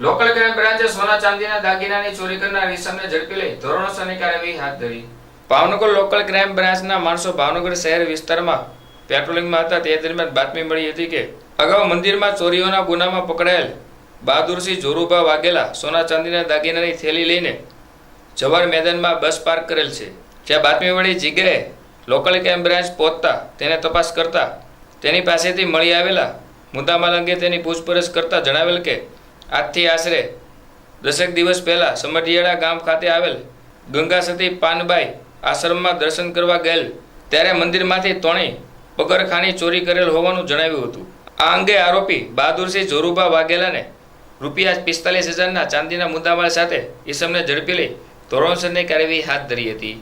Local crime બ્રાન્ચે સોના ચાંદીના દાગીનાની ચોરી કરનાર ઈસમને ઝડપી લઈ ધોરણસરની કાર્યવાહી હાથ ધરી. ભાવનગર લોકલ ક્રાઇમ બ્રાન્ચના માણસો ભાવનગર શહેર વિસ્તારમાં પેટ્રોલિંગમાં હતા. તે દરમિયાન બાતમી મળી હતી કે અગાઉ મંદિરમાં ચોરીઓના ગુનામાં પકડાયેલ બહાદુરસિંહ જોરુભા વાઘેલા સોના ચાંદીના દાગીનાની થેલી લઈને જવાર મેદાનમાં બસ પાર્ક કરેલ છે. જ્યાં બાતમી વળી જીગરે લોકલ ક્રાઇમ બ્રાન્ચ પહોંચતા તેને તપાસ કરતા તેની પાસેથી મળી આવેલા મુદ્દામાલ અંગે તેની પૂછપરછ કરતા જણાવેલ કે આજથી આશરે દસેક દિવસ પહેલાં સમઢિયાળા ગામ ખાતે આવેલ ગંગા સતી પાનબાઈ આશ્રમમાં દર્શન કરવા ગયેલ. ત્યારે મંદિરમાંથી ત્રણેય પગરખાની ચોરી કરેલ હોવાનું જણાવ્યું હતું. આ અંગે આરોપી બહાદુરસિંહ જોરુભા વાઘેલાને રૂપિયા પિસ્તાલીસ હજારના ચાંદીના મુદ્દામાલ સાથે ઈસમને ઝડપી લઈ ધોરણસરની કાર્યવાહી હાથ ધરી હતી.